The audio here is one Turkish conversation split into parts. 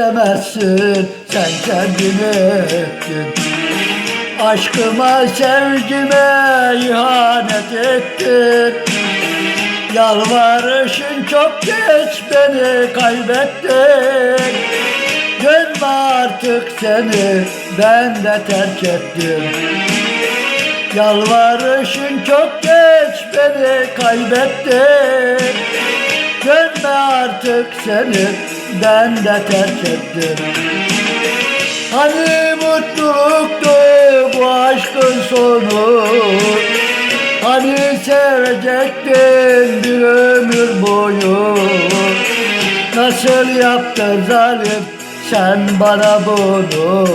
diyemezsin sen kendini ettin Aşkıma sevgime ihanet ettin. Yalvarışın çok geç beni kaybettin. Dönme artık seni ben de terk ettim. Yalvarışın çok geç beni kaybettin. Dönme artık seni ben de terk ettim. Hani mutluluktu bu aşkın sonu? Hani sevecektin bir ömür boyu? Nasıl yaptın zalim sen bana bunu?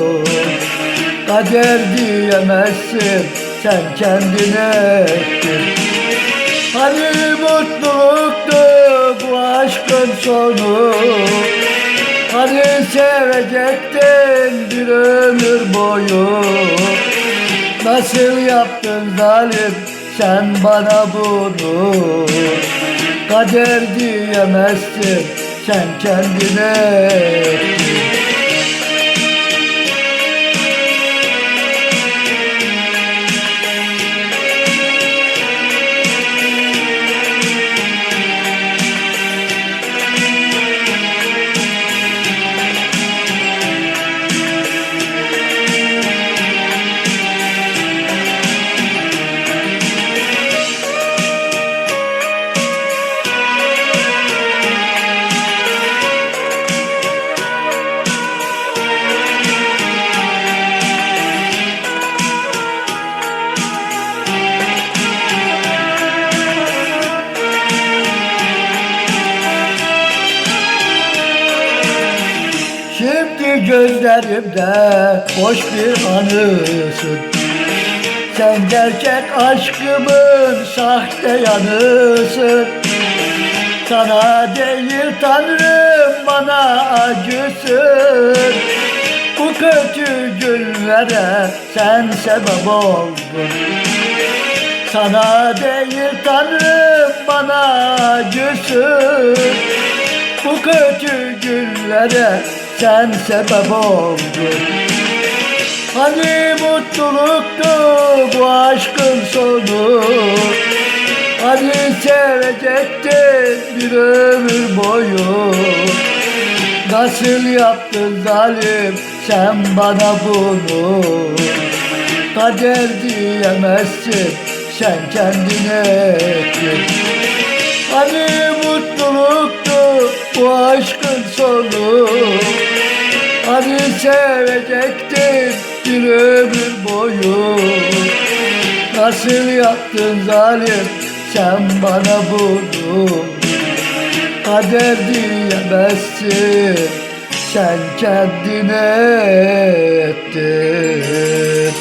Kader diyemezsin sen kendine ettin. Hani mutluluktu aşkın sonu. Hani sevecektin bir ömür boyu. Nasıl yaptın zalim sen bana bunu? Kader diyemezsin sen kendine gözlerimde boş bir anısın Sen gerçek aşkımın sahte yanısın. Sana değil Tanrım bana acısın. Bu kötü günlere sen sebep oldun. Sana değil Tanrım bana acısın. Bu kötü günlere sen sebep oldun. Hani mutluluktu bu aşkın sonu? Hani sevecektin bir ömür boyu? Nasıl yaptın zalim sen bana bunu? Kader diyemezsin sen kendine ettin Hani mutluluktu bu aşkın sonu. Hani sevecektin bir ömür boyu. Nasıl yaptın zalim sen bana bunu? Kader diyemezsin sen kendine ettin